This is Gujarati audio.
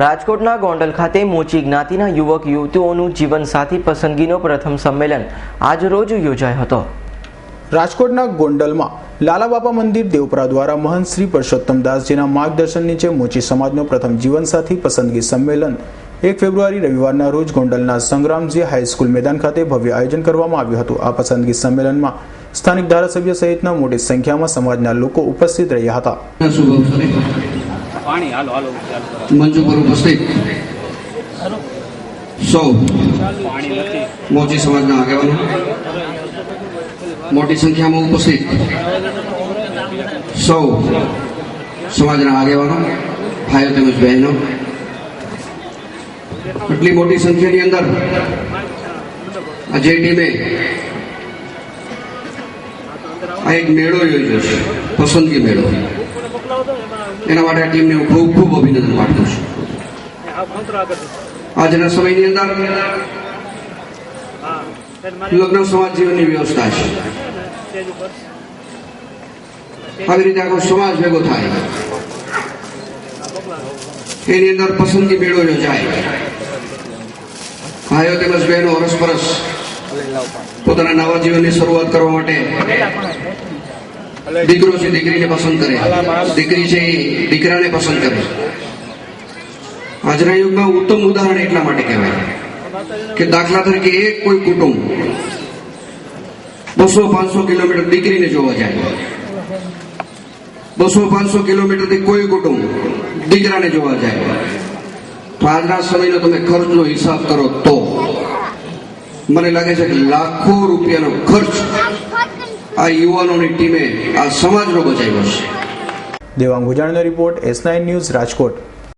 રાજકોટના ગોંડલ ખાતે મોચી જ્ઞાતિના યુવક યુવતીઓનું જીવનસાથી પસંદગીનો પ્રથમ સંમેલન આજરોજ યોજાયો હતો. રાજકોટના ગોંડલમાં લાલાબાપા મંદિર દેવપરા દ્વારા મહંત શ્રી પરસોત્તમદાસજીના માર્ગદર્શન નીચે મોચી સમાજનો પ્રથમ જીવનસાથી પસંદગી સંમેલન એક ફેબ્રુઆરી રવિવારના રોજ ગોંડલના સંગ્રામજી હાઈસ્કૂલ મેદાન ખાતે ભવ્ય આયોજન કરવામાં આવ્યું હતું. આ પસંદગી સંમેલનમાં સ્થાનિક ધારાસભ્ય સહિતના મોટી સંખ્યામાં સમાજના લોકો ઉપસ્થિત રહ્યા હતા. શુભ અવસરે પાણી હાલો હાલો મંજુ કરો. ઉપસ્થિત. સૌ મોચી સમાજના આગેવાનો. મોટી સંખ્યામાં ઉપસ્થિત. સૌ સમાજના આગેવાનો ભાઈઓ તેમજ બહેનો. એટલી મોટી સંખ્યાની અંદર આ જે ટીમે આ એક મેળો યોજ્યો છે પસંદગી મેળો. એના માટે આ ટીમને હું ખૂબ ખૂબ અભિનંદન પાઠવું છું. આજના સમયની અંદર લગ્ન સમાજ જીવનની વ્યવસ્થા છે. આવી રીતે આખો સમાજ ભેગો થાય. એની અંદર પસંદગી મેળો યોજાય ભાઈઓ તેમજ બહેનો અરસપરસ પોતાના નવા જીવનની શરૂઆત કરવા માટે દીકરો છે દીકરીને પસંદ કરે. દીકરી છે એ દીકરાને પસંદ કરે. આજના યુગમાં ઉત્તમ ઉદાહરણ એટલા માટે કહેવાય કે દાખલા તરીકે એક કોઈ કુટુંબ બસો પાંચસો કિલોમીટર દીકરીને જોવા જાય. બસો પાંચસો કિલોમીટરથી કોઈ કુટુંબ દીકરાને જોવા જાય. તો આજના સમયનો તમે ખર્ચનો હિસાબ કરો તો. મને લાગે છે કે લાખો રૂપિયાનો ખર્ચ આ યુવાનોની ટીમે આ સમાજનો બચાવ્યો છે Devang ગુજાણનો report S nine news Rajkot.